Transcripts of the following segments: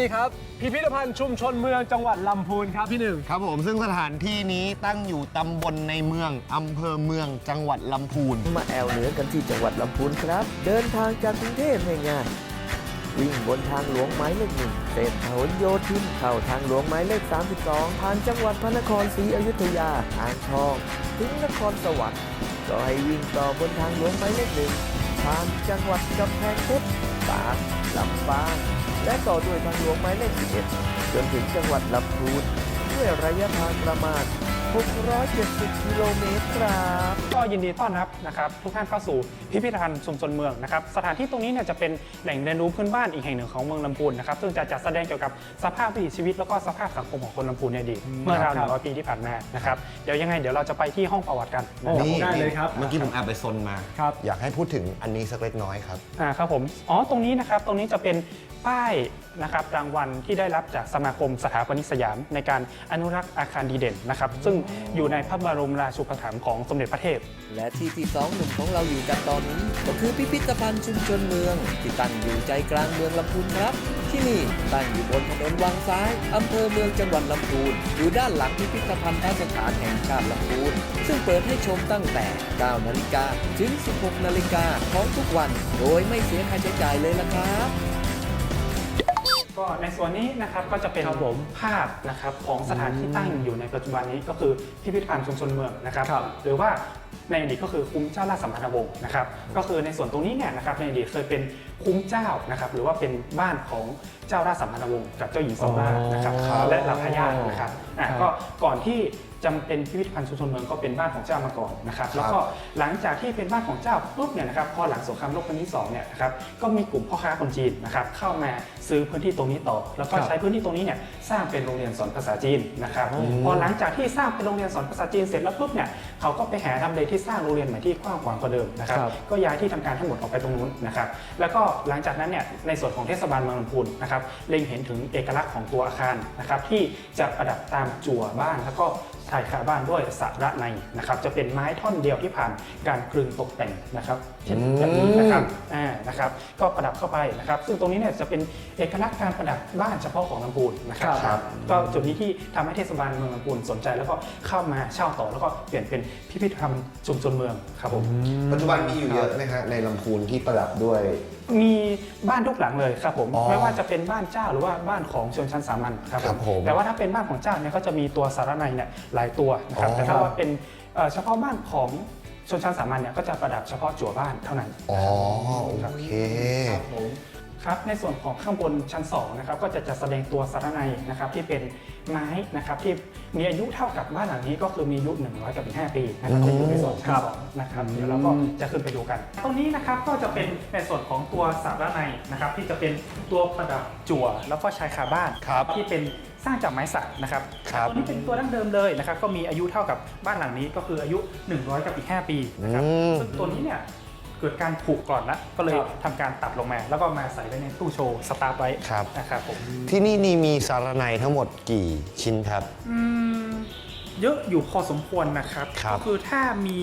นี่ครับพิพิธภัณฑ์ชุมชนเมืองจังหวัดลำพูนครับพี่หนึ่ง ครับผมซึ่งสถานที่นี้ตั้งอยู่ตำบลในเมืองอำเภอเมืองจังหวัดลำพูน มาแอวเหนือกันที่จังหวัดลำพูนครับ เดินทางจากกรุงเทพง่ายๆวิ่งบนทางหลวงหมายเลขหนึ่งเส้นพหลโยธินเข้าทางหลวงหมายเลข 32 ผ่านจังหวัดพระนครศรีอยุธยาอ่างทอง ถึงนครสวรรค์ก็ให้วิ่งต่อบนทางหลวงหมายเลขหนึ่งผ่านจังหวัดกำแพงเพชรตากลำปาง และต่อด้วยทางหลวงหมายเลข11จนถึงจังหวัดลำพูนด้วยระยะทางประมาณ 670 กิโลเมตรครับก็ยินดีต้อนรับนะครับทุกท่านเข้าสู่พิพิธภัณฑ์ชุมชนเมืองนะครับสถานที่ตรงนี้เนี่ยจะเป็นแหล่งเรียนรู้พื้นบ้านอีกแห่งหนึ่งของเมืองลำพูนนะครับซึ่งจะจัดแสดงเกี่ยวกับสภาพวิถีชีวิตแล้วก็สภาพสังคมของคนลำพูนในอดีตเมื่อราวหนึ่งร้อยปีที่ผ่านมานะครับเดี๋ยวยังไงเดี๋ยวเราจะไปที่ห้องประวัติกันนะครับโอ้ได้เลยครับ เมื่อกี้ผมแอบไปซนมา ครับ อยากให้พูดถึงอันนี้สักเล็กน้อยครับ อ่าครับผม อ๋อ ตรงนี้นะครับ ตรงนี้จะเป็น ป้ายนะครับรางวัลที่ได้รับจากสมาคมสถาปนิกสยาม ในการอนุรักษ์อาคารดีเด่นนะครับซึ่งอยู่ในพระบรมราชูปถัมภ์ของสมเด็จพระเทพ และที่ที่สองหนุ่มของเราอยู่กันตอนนี้ ก็คือพิพิธภัณฑ์ชุมชนเมือง ที่ตั้งอยู่ใจกลางเมืองลำพูนครับ ที่นี่ตั้งอยู่บนถนนวังซ้ายอำเภอเมืองจังหวัดลำพูนอยู่ด้านหลังพิพิธภัณฑ์สถานแห่งชาติลำพูนซึ่งเปิดให้ชมตั้งแต่ 9 นาฬิกาถึง 16 นาฬิกาของทุกวัน โดยไม่เสียค่าใช้จ่ายเลยละครับ ก็ในส่วนนี้นะครับก็จะเป็นครับผมภาพนะครับของสถานที่ตั้งอยู่ในปัจจุบันนี้ก็คือพิพิธภัณฑ์ชุมชนเมืองนะครับ ครับ หรือว่าในอดีตก็คือคุ้มเจ้าราชสัมพันธวงศ์นะครับ ก็คือในส่วนตรงนี้เนี่ยนะครับในอดีตเคยเป็น คุ้มเจ้านะครับหรือว่าเป็นบ้านของเจ้าราชสัมพันธวงศ์กับเจ้าหญิงโซรานะครับอ๋อและเหล่าทายาทนะครับอะครับก็ก่อนที่จำเป็นพิพิธภัณฑ์ชุมชนเมืองก็เป็นบ้านของเจ้ามาก่อนนะครับแล้วก็หลังจากที่เป็นบ้านของเจ้าปุ๊บเนี่ยนะครับพอหลังสงครามโลกครั้งที่สองเนี่ยนะครับก็มีกลุ่มพ่อค้าคนจีนนะครับเข้ามาซื้อพื้นที่ตรงนี้ต่อ แล้วก็ครับ ใช้พื้นที่ตรงนี้เนี่ยสร้างเป็นโรงเรียนสอนภาษาจีนนะครับพอหลังจากที่สร้างเป็นโรงเรียนสอนภาษาจีนเสร็จแล้วปุ๊บเนี่ยเขาก็ไปหาทำเลที่สร้างโรงเรียนใหม่ที่กว้างขวางกว่าเดิมนะครับ ครับ ก็ย้ายที่ทำการทั้งหมดออกไปตรงนู้นนะครับ แล้วก็หลังจากนั้นเนี่ยในส่วนของเทศบาลเมืองลำพูนนะครับเล็งเห็นถึงเอกลักษณ์ของตัวอาคารนะครับที่จะประดับตามจั่วบ้านแล้วก็ ถ่ายขาบ้านด้วยสระในนะครับจะเป็นไม้ท่อนเดียวที่ผ่านการกลึงตกแต่งนะครับเช่นแบบนี้นะครับอ่านะครับก็ประดับเข้าไปนะครับ ซึ่งตรงนี้เนี่ยจะเป็นเอกลักษณ์การประดับบ้านเฉพาะของลำพูนนะครับครับ ก็จุดนี้ที่ทำให้เทศบาลเมืองลำพูนสนใจ แล้วก็เข้ามาเช่าต่อแล้วก็เปลี่ยนเป็นพิพิธภัณฑ์ชุมชนเมืองครับผม ปัจจุบันมีอยู่เยอะไหมฮะในลำพูนที่ประดับด้วย มีบ้านทุกหลังเลยครับผมอ๋อไม่ว่าจะเป็นบ้านเจ้าหรือว่าบ้านของชนชั้นสามัญครับครับผมแต่ว่าถ้าเป็นบ้านของเจ้าเนี่ยก็จะมีตัวสารในเนี่ยหลายตัวนะครับอ๋อ แต่ถ้าว่าเป็นเอ่อเฉพาะบ้านของชนชั้นสามัญเนี่ยก็จะประดับเฉพาะจั่วบ้านเท่านั้น อ๋อครับโอเค ครับ ในส่วนของข้างบนชั้น2นะครับก็จะจัดแสดงตัวสารในนะครับที่เป็นไม้นะครับที่มีอายุเท่ากับบ้านหลังนี้ก็คือมีอายุ100กับอีก5ปีนะครับจะอยู่ในส่วนชั้นสองนะครับเดี๋ยวเราก็จะขึ้นไปดูกัน ตรงนี้นะครับก็จะเป็นในส่วนของตัวสารในนะครับที่จะเป็นตัวประดับจั่ว แล้วก็ชายคาบ้านครับที่เป็นสร้างจากไม้สักนะครับครับตัวนี้เป็นตัวดั้งเดิมเลยนะครับก็มีอายุเท่ากับบ้านหลังนี้ก็คืออายุ 100 กับอีก 5 ปีนะครับอืมซึ่งตัวนี้เนี่ย เกิดการผุก่อนละก็เลยครับทำการตัดลงมา แล้วก็มาใส่ไว้ในตู้โชว์สตาร์ทไว้ครับ นะครับผมที่นี่นี่มีสารในทั้งหมดกี่ชิ้นครับ อืมเยอะอยู่พอสมควรนะครับครับ ก็คือถ้ามี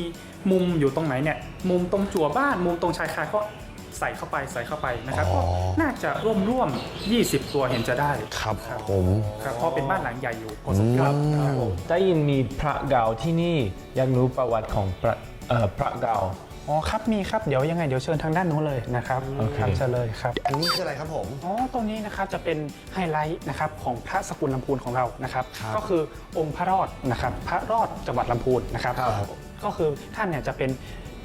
มุมอยู่ตรงไหนเนี่ยมุมตรงจั่วบ้านมุมตรงชายคาก็ใส่เข้าไปใส่เข้าไปนะครับก็น่าจะร่วมร่วมๆ20 ตัวเห็นจะได้ครับครับผม ครับเพราะเป็นบ้านหลังใหญ่อยู่พอสมควรอืมครับผม ได้ยินมีพระเก่าที่นี่อยากรู้ประวัติของพระเอ่อพระเก่า อ๋อครับมีครับเดี๋ยวยังไงเดี๋ยวเชิญทางด้านนู้นเลยนะครับโอเค ครับเชิญเลยครับ อันนี้คืออะไรครับผม อ๋อตรงนี้นะครับจะเป็นไฮไลท์นะครับของพระสกุลลำพูนของเรานะครับ ครับก็คือองค์พระรอดนะครับ พระรอดจังหวัดลำพูนนะครับ ครับก็คือท่านเนี่ยจะเป็น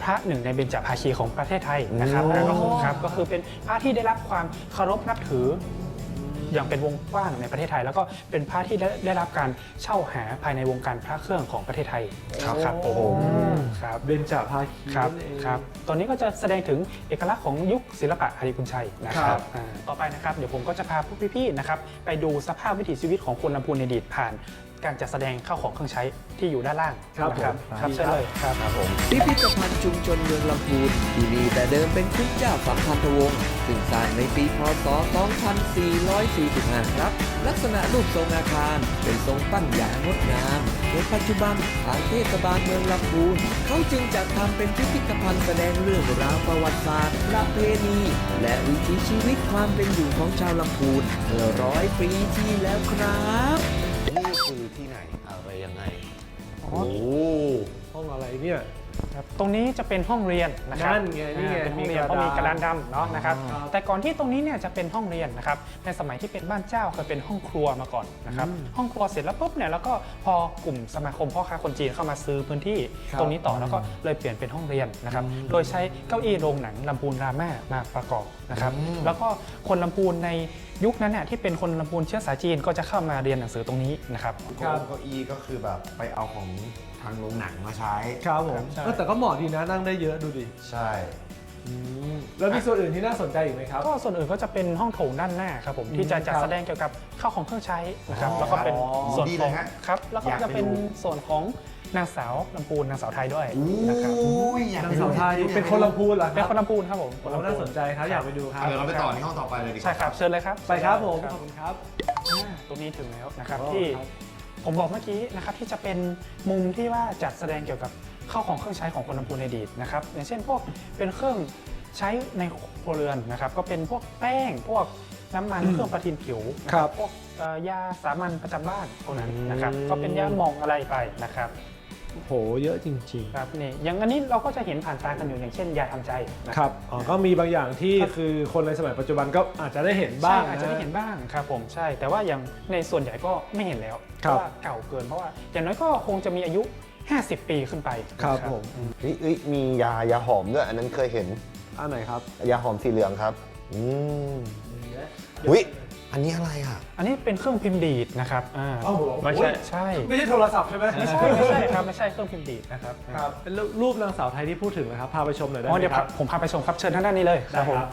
พระหนึ่งในเบญจภาคีของประเทศไทยนะครับโอ้ แล้วก็คือครับก็คือเป็นพระที่ได้รับความเคารพนับถือ อย่างเป็นวงกว้างในประเทศไทย แล้วก็เป็นพระที่ได้ได้รับการเช่าหาภายในวงการพระเครื่องของประเทศไทยครับครับโอ้โห ครับ เบญจภาคีครับนั่นเอง ครับ ตอนนี้ก็จะแสดงถึงเอกลักษณ์ของยุคศิลปะอาริกุลชัยนะคครัรับบอ่าต่อไปนะครับ เดี๋ยวผมก็จะพาพวกพี่ๆนะครับไปดูสภาพวิถีชีวิตของคนลำพูนในอดีตผ่าน การจัดแสดงข้าวของเครื่องใช้ที่อยู่ด้านล่างครับนะผมครับเชิญเลยครับ ครับผมพิพิธภัณฑ์ชุมชนเมืองลำพูนที่มีแต่เดิมเป็นคุ้มเจ้าสัมพันธวงศ์ซึ่งสร้างในปีพศ 2445 ครับ ลักษณะรูปทรงอาคารเป็นทรงปั้นอย่างงดงามในปัจจุบันทางเทศบาลเมืองลำพูนเขาจึงจัดทำเป็นพิพิธภัณฑ์แสดงเรื่องราวประวัติศาสตร์ประเพณี และวิถีชีวิตความเป็นอยู่ของชาวลำพูนเมื่อร้อยปีที่แล้วครับ ยังไงอ๋อโอ้ห้องอะไรเนี่ย ครับตรงนี้จะเป็นห้องเรียนนะครับนั่นไงนี่ไงอ่าเป็นห้องเรียนมีเพราะกระดานมีกระดานดำเนาะนะครับครับแต่ก่อนที่ตรงนี้เนี่ยจะเป็นห้องเรียนนะครับในสมัยที่เป็นบ้านเจ้าเคยเป็นห้องครัวมาก่อนนะครับห้องครัวเสร็จแล้วปุ๊บเนี่ยแล้วก็พอกลุ่มสมาคมพ่อค้าคนจีนเข้ามาซื้อพื้นที่ครับ ตรงนี้ต่อแล้วก็เลยเปลี่ยนเป็นห้องเรียนนะครับโดยใช้เก้าอี้โรงหนังลำพูนรามามาประกอบนะครับแล้วก็คนลำพูนในยุคนั้นเนี่ยที่เป็นคนลำพูนเชื้อสายจีนก็จะเข้ามาเรียนหนังสือตรงนี้นะครับ เก้าเก้าอี้ก็คือแบบไปเอาของทางโรงหนังมาใช้ ครับผมใช่ เออแต่ก็เหมาะดีนะนั่งได้เยอะดูดิใช่ แล้วมีส่วนอื่นที่น่าสนใจอีกไหมครับ ก็ส่วนอื่นก็จะเป็นห้องโถงด้านหน้าครับผมที่จะจัดครับแสดงเกี่ยวกับข้าวของเครื่องใช้นะครับอ๋อแล้วก็เป็นอ๋อส่วนดีขเลอยงฮะครับแล้วก็อยากจะเป็นไปดู ส่วนของนางสาวลำพูนนางสาวไทยด้วยอู้นะครับยอยากนางไปดูสาวไทยเป็นคนลำพูนเหรอคเป็นรับคนลำพูนครับผมโอ้น่าสนใจครับอยากไปดูครับเดี๋ยวเราไปต่อที่ห้องต่อไปเลยดีกว่าใช่ครับเชิญเลยครับไปครับผมคขอบคุณครับ อ่าตรงนี้ถึงแล้วนะครับโอ้ที่ครับ ผมบอกเมื่อกี้นะครับที่จะเป็นมุมที่ว่าจัดแสดงเกี่ยวกับข้าวของเครื่องใช้ของคนลำพูนในอดีตนะครับอย่างเช่นพวกเป็นเครื่องใช้ในครัวเรือนนะครับ ก็เป็นพวกแป้ง พวกน้ำมันเครื่องประทินผิวนะครับพวกเอ่อยาสามัญประจำบ้านพวกนั้นนะครับอืมก็เป็นยาหมองอะไรไปนะครับ โหเยอะจริง ครับนี่อย่างอันนี้เราก็จะเห็นผ่านตากันอยู่อย่างเช่นยาทำใจนะๆ ครับอ๋อก็มีบางอย่างที่ครับคือคนในสมัยปัจจุบันก็อาจจะได้เห็นบ้างใช่อาจจะได้เห็นบ้างครับผมใช่ แต่ว่าอย่างในส่วนใหญ่ก็ไม่เห็นแล้วเพครับ ราะว่าเก่าเกินเพราะว่าอย่างน้อยก็คงจะมีอายุ 50 ปีขึ้นไปครับนะผม เฮ้ยเอ้ยมียายาหอมด้วยอันนั้นเคยเห็นอันไหนครับ ยาหอมสีเหลืองครับ อืมอุ้ย อันนี้อะไรอะ อันนี้เป็นเครื่องพิมพ์ดีดนะครับอ่าอ้าวไม่ใช่ใช่ไม่ใช่โทรศัพท์ใช่ไหม ไม่ใช่ไม่ใช่ครับไม่ใช่เครื่องพิมพ์ดีดนะครับครับ เป็นรูปนางสาวไทยที่พูดถึงนะครับ พาไปชมหน่อยได้อ๋อไหมเดี๋ยวครับผมพาไปชมครับเชิญทางด้านนี้เลยได้ครับ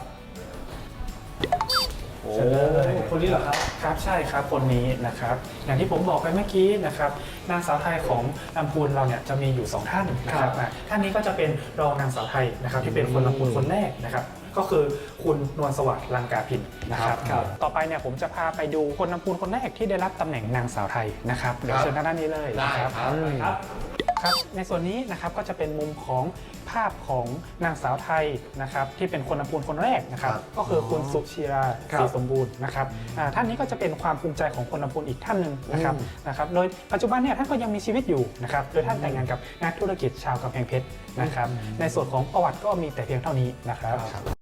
โอ้เชิญเลยคนนี้เหรอครับ ครับใช่ครับคนนี้นะครับ อย่างที่ผมบอกไปเมื่อกี้นะครับนางสาวไทยของลำพูนเราเนี่ยจะมีอยู่2ท่านนะครับครับ อะท่านนี้ก็จะเป็นรองนางสาวไทยนะครับที่เป็นคนลำพูนคนแรกนะครับ ก็คือคุณนวลสวัสดิ์ลังกาพินนะครับครับต่อไปเนี่ยผมจะพาไปดูคนลำพูนคนแรกที่ได้รับตำแหน่งนางสาวไทยนะครับเดี๋ยวเชิญทางด้านนี้เลยนะครับ ครับ ครับในส่วนนี้นะครับก็จะเป็นมุมของภาพของนางสาวไทยนะครับที่เป็นคนลำพูนคนแรกนะครับครับก็คือคุณสุชีราครับศรีสมบูรณ์นะครับอ่าท่านนี้ก็จะเป็นความภูมิใจของคนลำพูนอีกท่านหนึ่งนะครับนะครับโดยปัจจุบันเนี่ยท่านก็ยังมีชีวิตอยู่นะครับโดยท่านแต่งงานกับนักธุรกิจชาวกำแพงเพชรนะครับในส่วนของประวัติก็มีแต่เพียงเท่านี้นะครับ